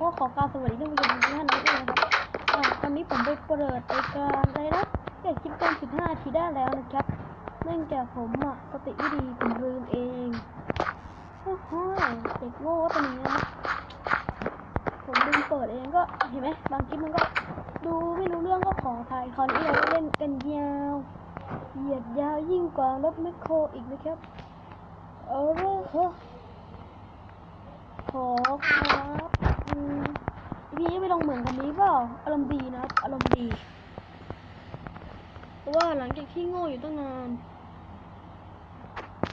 ก็ขอกรารสวัสดีท่านผู้ชมทุกท่านด้วยนะครับตอนนี้ผมไปเปิดรายการอะไรนะเด็กคลิปเกิน15ทีได้แล้วนะครับ เนื่องจากผมอะสติไม่ดีผมลืมเองโอ้โหเด็กโง่ก็เป็นอย่างนี้นะผมลืมเปิดเองก็เห็นไหมบางคลิปมันก็ดูไม่รู้เรื่องก็ขออภัยคราวนี้เราเล่นกันยาวเหยียดยาวยิ่งกว่ารถแมคโครอีกนะครับ เอาละครับขอครับ พี่ไม่ลงเหมือนกันนี้เปล่าอารมณ์ดีนะครับอารมณ์ดี เพราะว่าหลังจากที่โง่อยู่ตั้งนาน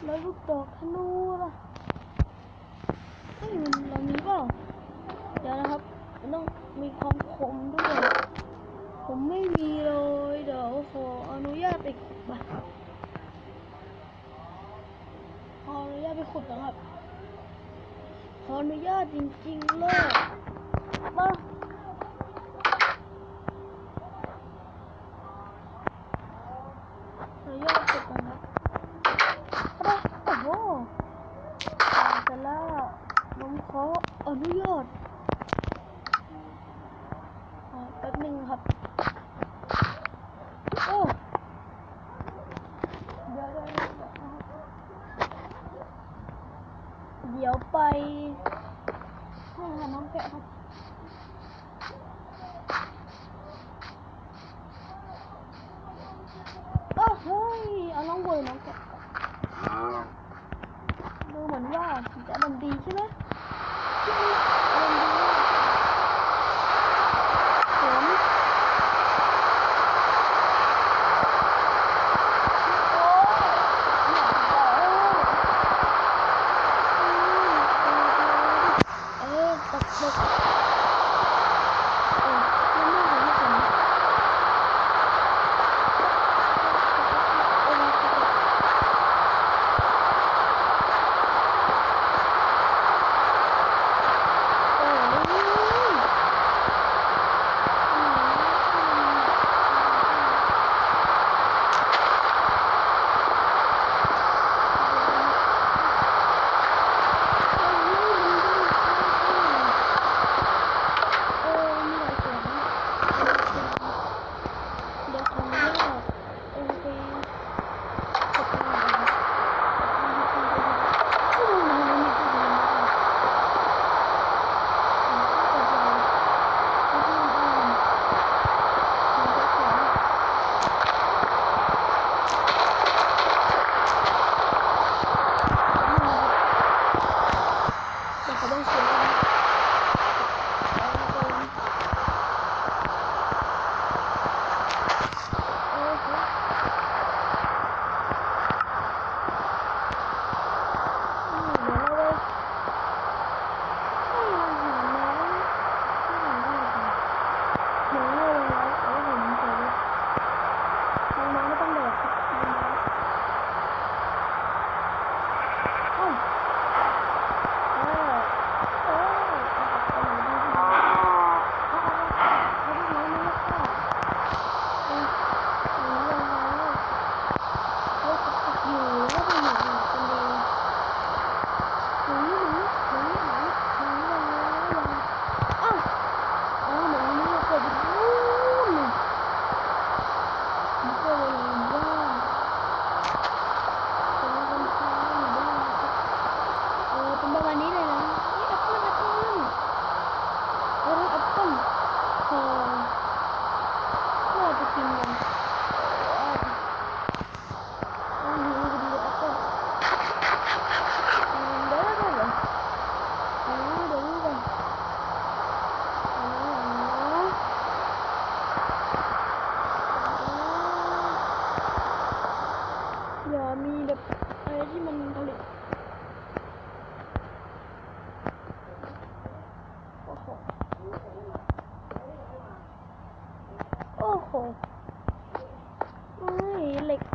แล้วลูกดอกธนูล่ะเฮ้ยมันเรามีเปล่าเดี๋ยวนะครับมันต้องมีความคมด้วย ผมไม่มีเลยเดี๋ยวขออนุญาตไปขุดมาขออนุญาตไปขุดก่อนครับ ออนุญาตจริงๆเลยมาขออนุญาตกดก่อนนะอะไรโอ้โหตายแล้วน้องขออนุญาต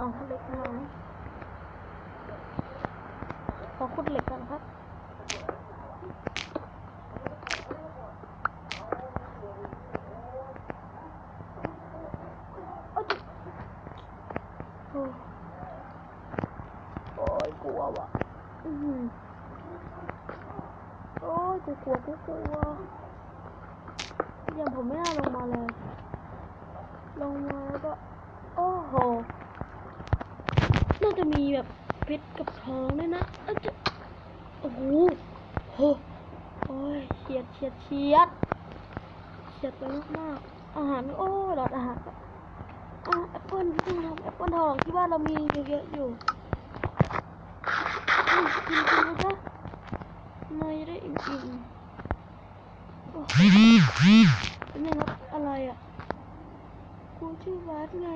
เหล็กอ๋อเหล็กมาขอขุดเหล็กกันครับ โอ๊ยโอ้โอ้ยกลัวว่ะอือหือโอ้ยกูกลัวกูกลัวย่างผมไม่น่าลงมาเลย ลงมาแล้วก็ โอ้โห น่าจะมีแบบเพชรกับทองด้วยนะอ้ยจะโอ้โหโหโอ้ยเฉียดเฉียดเฉียดเฉียดไปมากๆอาหารโอ้หลอดอาหารอะแอปเปิ้ลที่ทำแอปเปิ้ลทองที่บ้านเรามีเยอะๆอยู่กินกินนะจ๊ะไม่ได้อิ่มๆโอ้โหเป็นไงครับอะไรอะกูชื่อวัดไง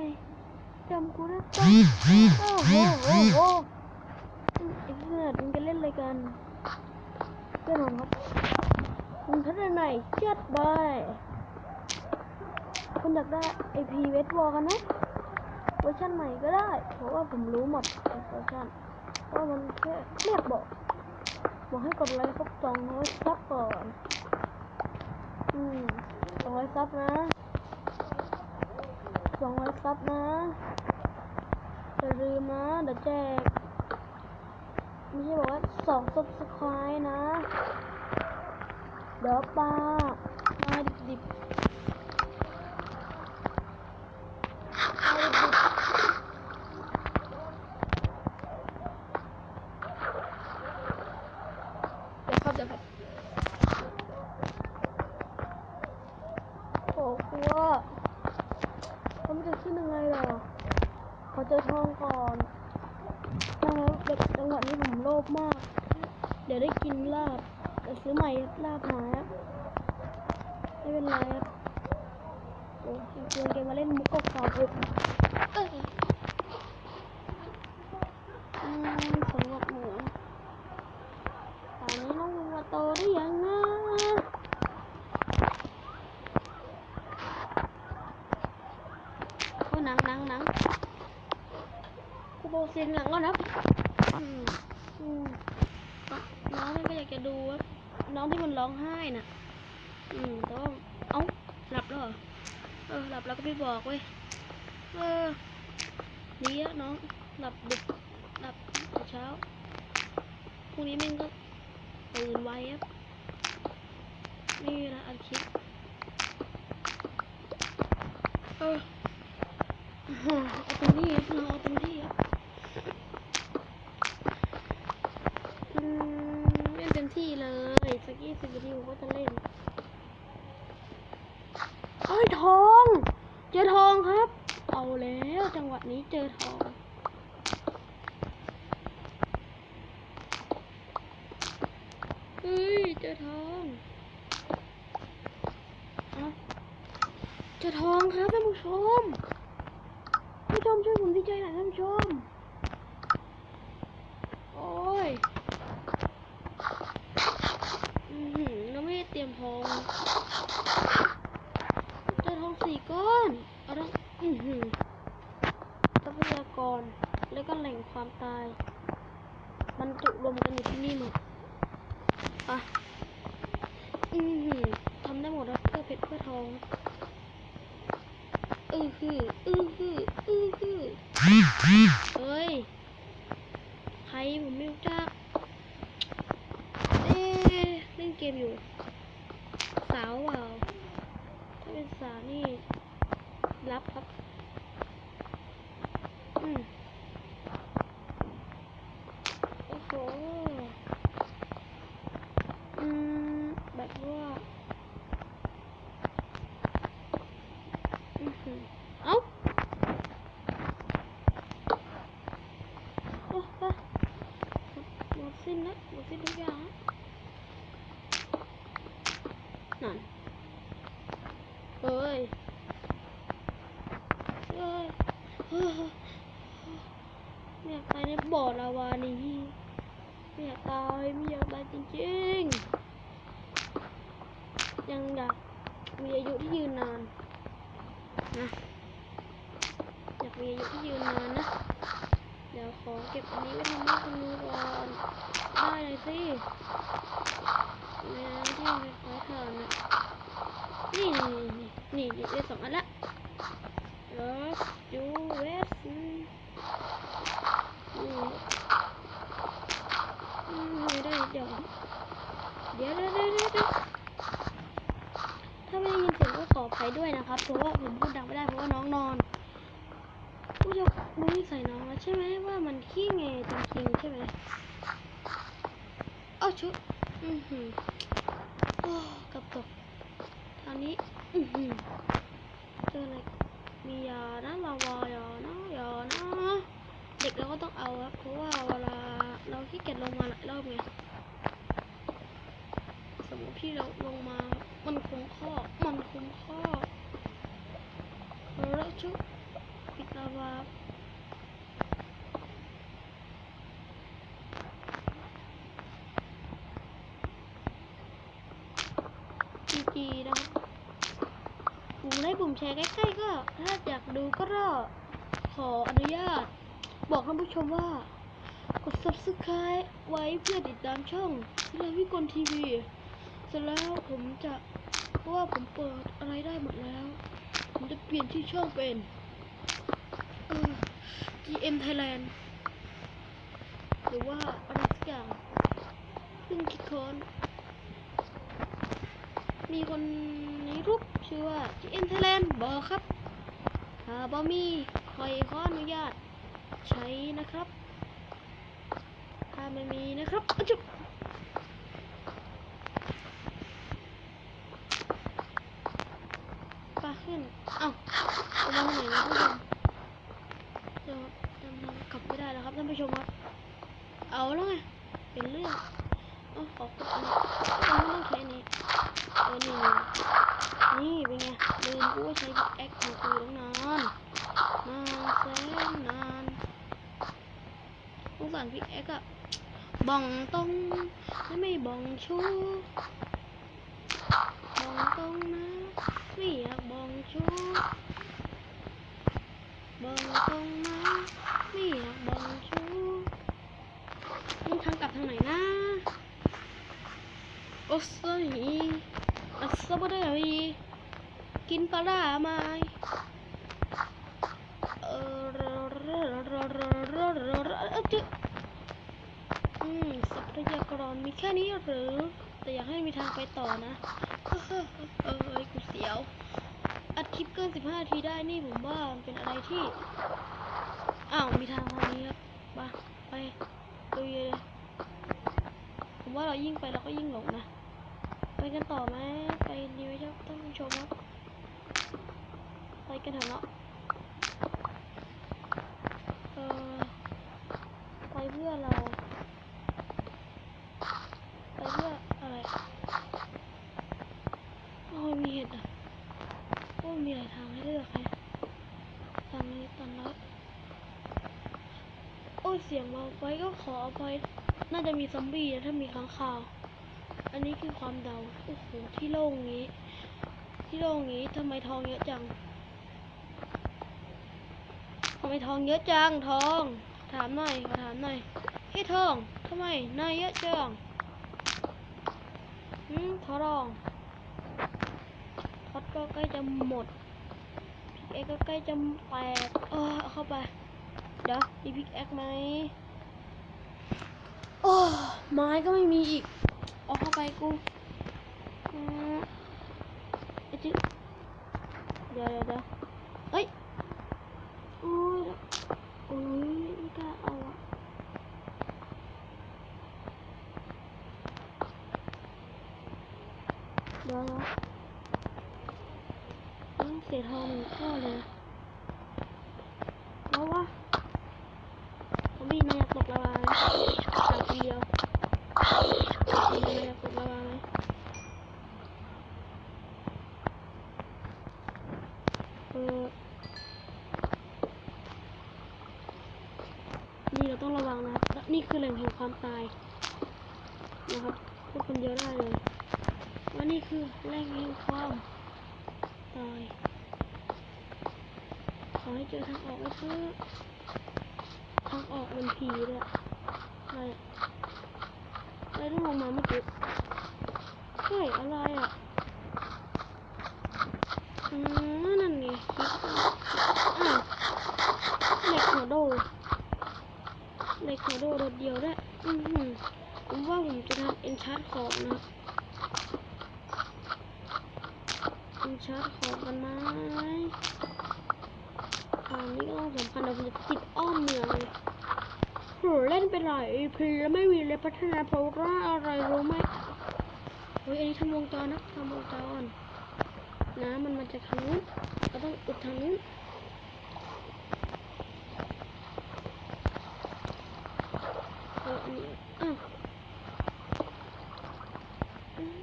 จำกูได้ปะโอ้โหโอ้โหไอ้เพื่อนมึงจะเล่นอะไรกันเพื่อนผมครับมึงทัศนไหนจัดไปคุณอยากได้ไอพีเวทวอลกันไหมเวอร์ชันใหม่ก็ได้ เพราะว่าผมรู้หมดเวอร์ชันว่ามันแค่เรียกบอก บอกให้กดไลค์ครบสองร้อยซับก่อน อืมสองร้อยซับนะ สองร้อยซับนะอย่าลืมนะเดี๋ยวแจกไม่ใช่บอกว่าสองซับสไครต์นะ เดี๋ยวปลามาดิบๆปลาดิบๆเดี๋ยวครับเดี๋ยวครับโอ้กลัว เขาไม่จะขึ้นยังไงล่ะขอเจอทองก่อนดังนั้นเด็กจังหวะนี้ผมโลภมาก เดี๋ยวได้กินลาบจะซื้อใหม่ลาบหายอะไม่เป็นไรครับโอ้ยเกมเกมมาเล่นมุกเก่าๆเลยเอ้ยอืมสำหรับหนูตอนนี้น้องมาโตหรือยังนะ โอ้หนังหนังหนัง กูโบเสียงหลังก่อนนะอืมอืมอะน้องมันก็อยากจะดูว่าน้องที่มันร้องไห้น่ะ อืมแต่ว่าเอ้าหลับแล้วเหรอเออหลับแล้วก็ไม่บอกเว้ยเออดีอะน้องหลับดึกหลับแต่เช้าพรุ่งนี้แม่งก็ตื่นไวครับไม่มีเวลาอัดคลิปเออ เอาตรงนี้ครับเราเอาตรงที่ครับอืมเล่นเต็มที่เลยสักยี่สิบนาทีผมก็จะเล่นเอ้ยทอง เจอทองครับ เอาแล้วจังหวะนี้เจ อทองเฮ้ยเจอทองเอาเจอทองครับท่านผู้ชมท่านผู้ชมช่วยผมดีใจหน่อยท่านผู้ชม โอ้ยอือหือเราไม่ได้เตรียมทองเจอทองสี่ก้อน เอาทั้งอือหือทรัพยากร แล้วก็แหล่งความตาย บรรจุรวมกันอยู่ที่นี่หมดอะ อือหือทำได้หมดแล้วเพื่อเพชรเพื่อทอง อือคืออือคืออือคือเอ้ย ใครผมไม่รู้จัก เอ๊ะเล่นเกมอยู่ สาวเปล่าถ้าเป็นสาวนี่ รับครับ อืม โอ้โห อืม แบบว่า อื้อหือเอ้าโอ้โหหมดสิ้นแล้วหมดสิ้นทุกอย่างแล้วนั่นเอ้ยเอ้ยเฮ้ยไม่อยากตายในบ่อลาวานี้ไม่อยากตายไม่อยากตายจริงๆ ยังอยากมีอายุ ที่ยืนนานนะอยากมีอายุที่ยืนนานนะ เดี๋ยวขอเก็บอันนี้ไว้ทำให้คุณดูก่อนได้เลยสิเนี่ยที่เป็นไม้ถ่านนะนี่นี่นี่นี่ได้สองอันละรอสจูเวสอืมนี่อืมไม่ได้เดี๋ยวเดี๋ยวเดี๋ยวเดี๋ยวเดี๋ยวถ้าไม่ได้ยินเสียง ด้วยนะครับเพราะว่าผมพูดดังไม่ได้เพราะว่าน้องนอนผู้ชมรู้นิสัยน้องแล้วใช่ไหมว่ามันขี้เงยจริงๆใช่ไหมเอ้าชุดอือหือโอ้กับตกทางนี้อือหือเจออะไรมียานะลาวายานะยานะเด็กเราก็ต้องเอาครับเพราะว่าเวลาเราขี้เกียจลงมาหลายรอบไงสมมติที่เราลงมา มันคุ้มข้อ มันคุ้มข้อแล้วชุบปิดลาวาจีจีนะครับปุ่มได้ปุ่มแชร์ใกล้ๆก็ ถ้าอยากดูก็รอขออนุญาต บอกท่านผู้ชมว่า กด subscribe ไว้เพื่อติดตามช่องศิลาวิกลทีวี เสร็จแล้วผมจะ ราะว่าผมเปิดอะไรได้หมดแล้ว ผมจะเปลี่ยนชื่ช่องเป็น GM Thailand หรือว่าอะไรสักอย่างซึ่งคิดค้นมีคนในรูปชื่อว่า GM Thailand บอกครับถ้าบ่มีใครขออนุญาตใช้นะครับ ถ้าไม่มีนะครับจุบปลาขึ้น เอ้าเอามาทางไหนนะท่านผู้ชมเดี๋ยวจำทางกลับไม่ได้แล้วครับท่านผู้ชมครับ เอาแล้วไง เป็นเรื่องเอาขอบคุณอันนี้เอาไม่ต้องใช้อันนี้เออนี่นี่เป็นไงลืมกูว่าใช้บิ๊กแอคของกูตั้งนานนานแสนนานสงสารบิ๊กแอคอะบองตรงและไม่บองชูบองตรงนะไม่อยากบองชู บองตรงนะไม่อยากบองชูมันทางกลับทางไหนนะโอ้สนีอัศบได้ไหมกินปลาร้ไหมเออรอรอรอรอรอรอรอเอ้ยจึ๊ะอืมทรัพยากรมีแค่นี้หรือ แต่อยากให้มีทางไปต่อนะ เออกูเสียว อัดคลิปเกิน15นาทีได้นี่ผมว่ามันเป็นอะไรที่ อ้าว มีทางทางนี้ครับมาไปดูเลยผมว่าเรายิ่งไปเราก็ยิ่งหลงนะ ไปกันต่อไหมไปดีไหมครับท่านผู้ชมครับไปกันเถอะเนาะเออไปเพื่อเรา ไปเพื่ออะไรโอ้ยมีเห็ดอะโอ้ยมีหลายทางให้เลือกแฮะทางนี้ตันแล้วโอ้ยเสียงเบา ไปก็ขออภัยน่าจะมีซอมบี้นะถ้ามีค้างคาว อันนี้คือความเดา โอ้โห ที่โล่งงี้ ที่โล่งงี้ทำไมทองเยอะจังทำไมทองเยอะจังทอง ถามหน่อยขอถามหน่อยเฮ้ยทองทำไมนายเยอะจังหืมทอรองทอดก็ใกล้จะหมดพิกเอ็กก็ใกล้จะแตกเออเอาเข้าไป เดี๋ยวมีพิกเอ็กไหม โอ้ไม้ก็ไม่มีอีก เอาเข้าไปกูอืมอ้จิ๊เดี๋ยวเดี๋ยวเดี๋ยวเอ้ยโอ้ยโอ้ยไม่กล้าเอาอะเดี๋ยวนะต้องเสียทองหนึ่งข้อเลยแล้ววะผมมีนายอยากตกละลาย เดียวมีอะไรกระวังไหมเออนี่เราต้องระวังนะครับและนี่คือแหล่งแห่งความตายนะครับพวกคนเดียวได้เลยว่านี่คือแหล่งแห่งความตายขอให้เจอทางออกก็คือทางออกมันผีเลยอะ อะไรอะอะไรต้องลงมาเมื่อกี้เฮ้ยอะไรอะอืมนั่นไงอ้าวเหล็กหัวโดเหล็กหัวโดโดดเดียวได้วยอือหือผมว่าผมจะทำเอ็นชาร์ดของนะอือินชาร์จของกันไหมทางนี้ก็ต้องสำคัญเราจะติดอ้อมเมืองเลย โหเล่นไปหลาย EP แล้วไม่มีเลยพัฒนาเพราะว่าอะไรรู้ไหมเฮ้ยอันนี้ทำวงจรนะทำวงจรน้ำมันมาจากทางนู้นเราต้องอุดทางนู้นเอออันนี้อ้าวอืม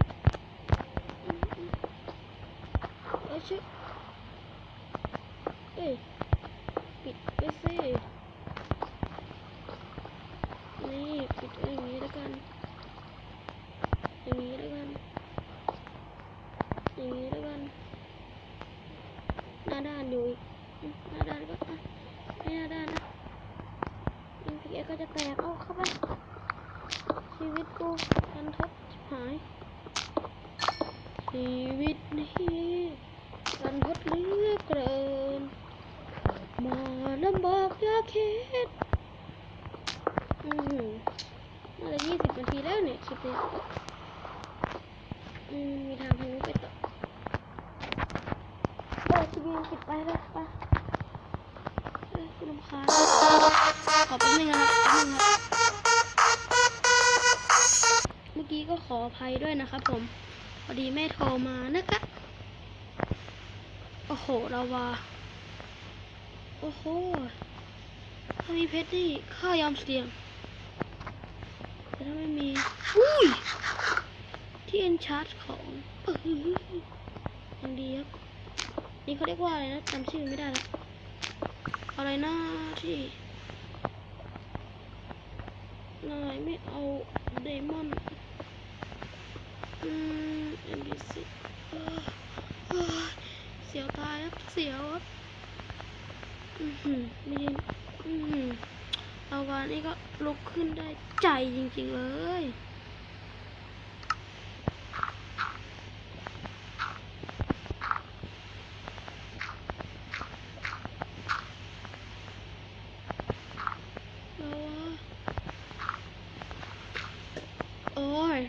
อืมอืมเอ้ยชิเอ้ยปิดไปสิ นี่ปิดไว้อย่างนี้แล้วกัน อย่างนี้แล้วกัน อย่างนี้แล้วกัน หน้าด้านอยู่อีกอืมหน้าด้านก็อะไม่หน้าด้านนะอินพี เอก็จะแตกเอาเข้าไป ชีวิตกูกันทดชิบหาย ชีวิตนี้กันทดเลือกเกินมาลำบากยากเข็นอืมน่าจะยี่สิบนาทีแล้วเนี่ยคลิปนี้อืมมีทางทางนี้ไปต่อเออทีวีมันปิดไปเลยไปเอ้ย คุณลำคาขอแป๊บนึงนะครับแป๊บนึงครับเมื่อกี้ก็ขออภัยด้วยนะครับผมพอดีแม่โทรมานะคะโอ้โหเราว่าโอ้โหถ้ามีเพชรนี่ข้ายอมเสี่ยงแต่ถ้าไม่มีอุ้ยที่เอ็นชาร์จของออยังดีครับนี่เขาเรียกว่าอะไรนะจำชื่อไม่ได้แล้ว อะไรนะที่นายไม่เอาเดมอนอืมเอ็มบีซีเสียวตายครับเสียวครับอือหือไม่ได้อือหือเอาวานี่ก็ลุกขึ้นได้ใจจริงๆเลย เอาวะโอ้ย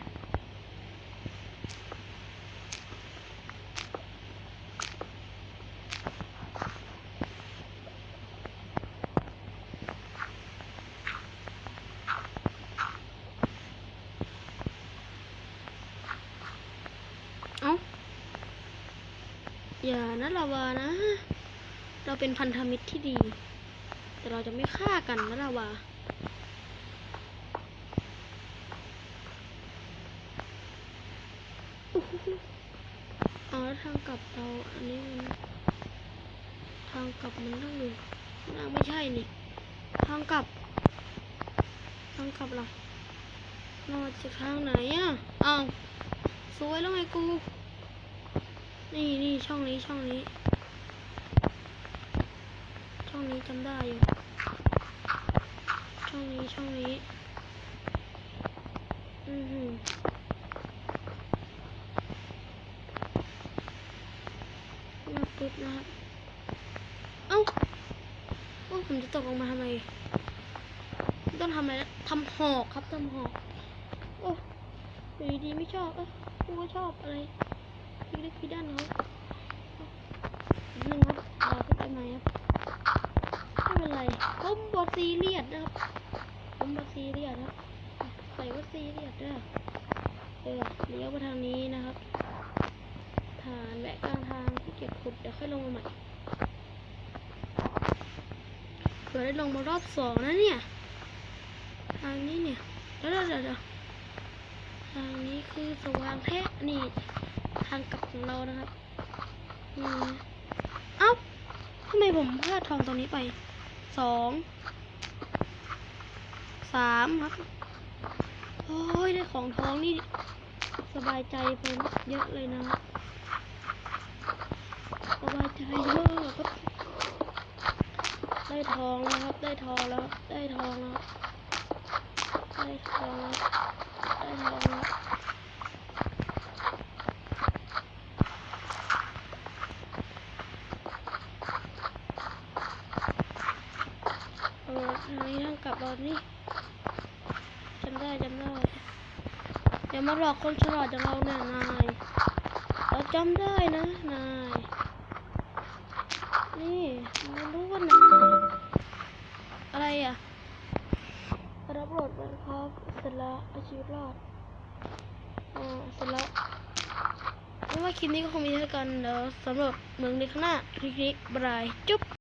เอ้า อย่า นะลาวานะ เราเป็นพันธมิตรที่ดี แต่เราจะไม่ฆ่ากันนะลาวาอ๋อแล้วทางกลับเราอันนี้มันทางกลับมันต้องอยู่น่าไม่ใช่นี่ ทางกลับ ทางกลับล่ะเรามาจากทางไหนอะอ้าวสวยแล้วไงกู นี่นี่ช่องนี้ช่องนี้ ช่องนี้จำได้อยู่ ช่องนี้ช่องนี้ อือหือมาปุ๊บนะครับเอ้าโอ้ผมจะตกลงมาทำไม ต้องทำอะไรทำหอกครับทำหอก โอ้อยู่ดีไม่ชอบเอ้ยกูก็ชอบอะไร พี่เล็กพี่ด้านเขาหนึ่งครับรอขึ้นไปไหมครับไม่เป็นไรผมบอซีเรียสนะครับผมบอซีเรียสครับใส่ว่าซีเรียสเด้อเออเลี้ยวไปทางนี้นะครับฐานแวะกลางทางที่เก็บขุดเดี๋ยวค่อยลงมาใหม่เผื่อได้ลงมารอบสองนะเนี่ยทางนี้เนี่ยเดี๋ยวเดี๋ยวเดี๋ยวเดี๋ยวทางนี้คือสว่างแท้นี่ ทางกลับของเรานะครับเอ้าทำไมผมพลาดทองตรงนี้ไปสองสามครับ โอ้ยได้ของทองนี่ สบายใจผมเยอะเลยนะ สบายใจเยอะครับได้ทองแล้วครับ ได้ทองแล้ว ได้ทองแล้ว ได้ทองแล้วได้ทองแล้วเออทางนี้ทาง กลับเรานี่จำได้จำได้อย่ามาหลอกคนฉลาดอย่างเราเนี่ยนายเราจำได้นะนายนี่ม่รู้ว่านายอะไรอะรับโหลดมันครับเสร็จแล้วเอาชีวิตรอดอ่าเสร็จแล้วไม่ว่าคลิปนี้ก็คงมีเท่ากันเดี๋ยวสำหรับเมืองในข้างหน้าคลิกๆบายจุ๊บ